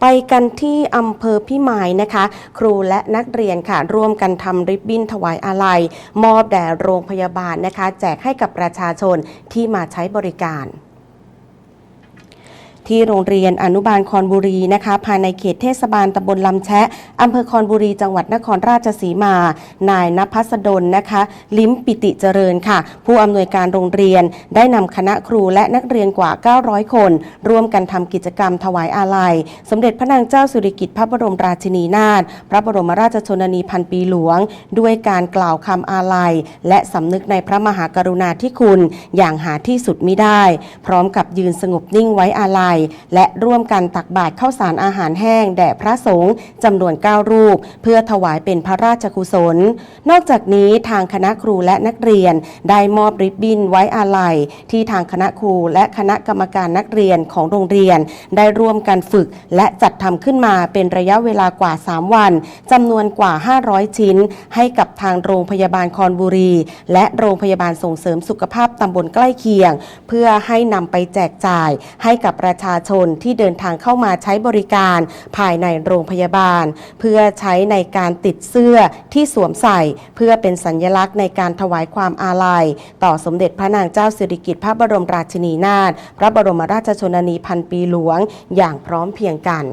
ไปกันที่อำเภอพิมายนะคะ ครูและนักเรียนค่ะ ร่วมกันทำริบบิ้นถวายอาลัย มอบแด่โรงพยาบาลนะคะ แจกให้กับประชาชนที่มาใช้บริการ ที่โรงเรียนอนุบาลคอนบุรีนะคะภายในเขตเทศบาลตำบลลำแชะอำเภอคอนบุรีจังหวัดนครราชสีมา นายนภัสดลนะคะ ลิ้มปิติเจริญค่ะ ผู้อำนวยการโรงเรียนได้นำคณะครูและนักเรียนกว่า 900 คน ร่วมกันทำกิจกรรมถวายอาลัย สมเด็จพระนางเจ้าสุริกิติ์พระบรมราชินีนาถพระบรมราชชนนีพันปีหลวง ด้วยการกล่าวคำอาลัย และสำนึกในพระมหากรุณาธิคุณ อย่างหาที่สุดมิได้ พร้อมกับยืนสงบนิ่งไว้อาลัยและร่วมกันตักบาตรข้าวสารอาหารแห้ง แด่พระสงฆ์จำนวน 9 รูป เพื่อถวายเป็นพระราชกุศล นอกจากนี้ทางคณะครูและนักเรียน ได้มอบริบบิ้นไว้อาลัย ที่ทางคณะครูและคณะกรรมการนักเรียนของโรงเรียน ได้ร่วมกันฝึกและจัดทำขึ้นมาเป็นระยะเวลากว่า 3 วันจำนวนกว่า 500 ชิ้น ให้กับทางโรงพยาบาลคอนบุรี และโรงพยาบาลส่งเสริมสุขภาพตำบลใกล้เคียง เพื่อให้นำไปแจกจ่ายให้กับประชาชนที่เดินทางเข้ามาใช้บริการภายในโรงพยาบาล เพื่อใช้ในการติดเสื้อที่สวมใส่ เพื่อเป็นสัญลักษณ์ในการถวายความอาลัย ต่อสมเด็จพระนางเจ้าสิริกิติ์พระบรมราชินีนาถพระบรมราชชนนีพันปีหลวง อย่างพร้อมเพียงกัน